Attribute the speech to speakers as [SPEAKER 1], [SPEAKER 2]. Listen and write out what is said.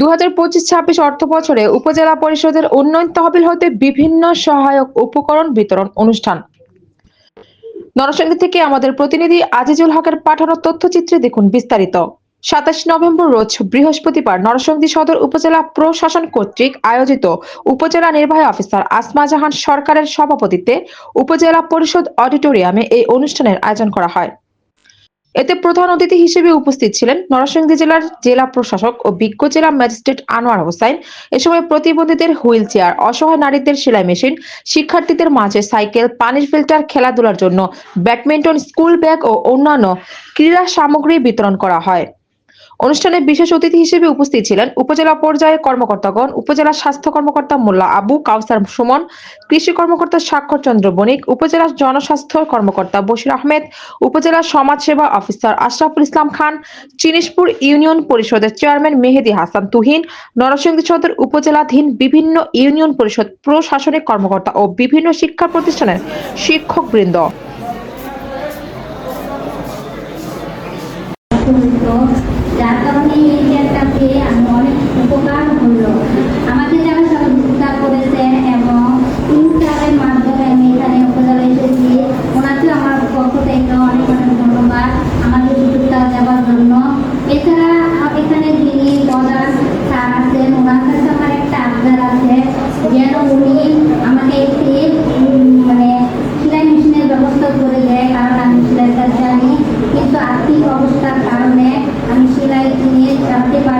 [SPEAKER 1] দু হাজার পঁচিশ ছাব্বিশ অর্থ বছরে উপজেলা পরিষদের উন্নয়ন তহবিল হতে বিভিন্ন সহায়ক উপকরণ বিতরণ অনুষ্ঠান নরসিংদী থেকে আমাদের প্রতিনিধি আজিজুল হকের পাঠানো তথ্যচিত্রে দেখুন বিস্তারিত সাতাশ নভেম্বর রোজ বৃহস্পতিবার নরসিংদী সদর উপজেলা প্রশাসন কর্তৃক আয়োজিত উপজেলা নির্বাহী অফিসার আসমা জাহান সরকারের সভাপতিত্বে উপজেলা পরিষদ অডিটোরিয়ামে এই অনুষ্ঠানের আয়োজন করা হয় এতে প্রধান অতিথি হিসেবে উপস্থিত ছিলেন নরসিংদী জেলার জেলা প্রশাসক ও বিজ্ঞ জেলা ম্যাজিস্ট্রেট আনোয়ার হোসাইন এ সময় প্রতিবন্ধীদের হুইল চেয়ার অসহায় নারীদের সেলাই মেশিন শিক্ষার্থীদের মাঝে সাইকেল পানির ফিল্টার খেলাধুলার জন্য ব্যাডমিন্টন স্কুল ব্যাগ ও অন্যান্য ক্রীড়া সামগ্রী বিতরণ করা হয় অনুষ্ঠানে বিশেষ অতিথি হিসেবে উপস্থিত ছিলেন উপজেলা পর্যায়ে কর্মকর্তাগণ উপজেলা স্বাস্থ্য কর্মকর্তা মোল্লা আবু কাউসার সুমন কৃষি কর্মকর্তা স্বাক্ষর চন্দ্র বণিক উপজেলা জনস্বাস্থ্য কর্মকর্তা বশির আহমেদ উপজেলা সমাজসেবা অফিসার আশরাফুল ইসলাম খান চিনিসপুর ইউনিয়ন পরিষদের চেয়ারম্যান মেহেদি হাসান তুহিন নরসিংদী সদর উপজেলাধীন বিভিন্ন ইউনিয়ন পরিষদ প্রশাসনিক কর্মকর্তা ও বিভিন্ন শিক্ষা প্রতিষ্ঠানের শিক্ষক বৃন্দ যার কারণে এই চেয়ারটা পেয়ে আমি অনেক উপকার হলো আমাকে যারা সহযোগিতা করেছেন এবং ইনস্টারের মাধ্যমে আমি এখানে উপজেলা এসেছি ওনাকে আমার পক্ষ থেকে অনেক অনেক ধন্যবাদ আমাকে সুযোগটা দেওয়ার জন্য এছাড়া এখানে যিনি প্রধান স্যার আছেন ওনার কাছে আমার একটা আবদার আছে যেন উনি আমাকে একটি মানে সেলাই মেশিনের ব্যবস্থা করে দেয় কারণ আমি সেলাইয়ের কাজ জানি কিন্তু আর্থিক অবস্থা Gracias.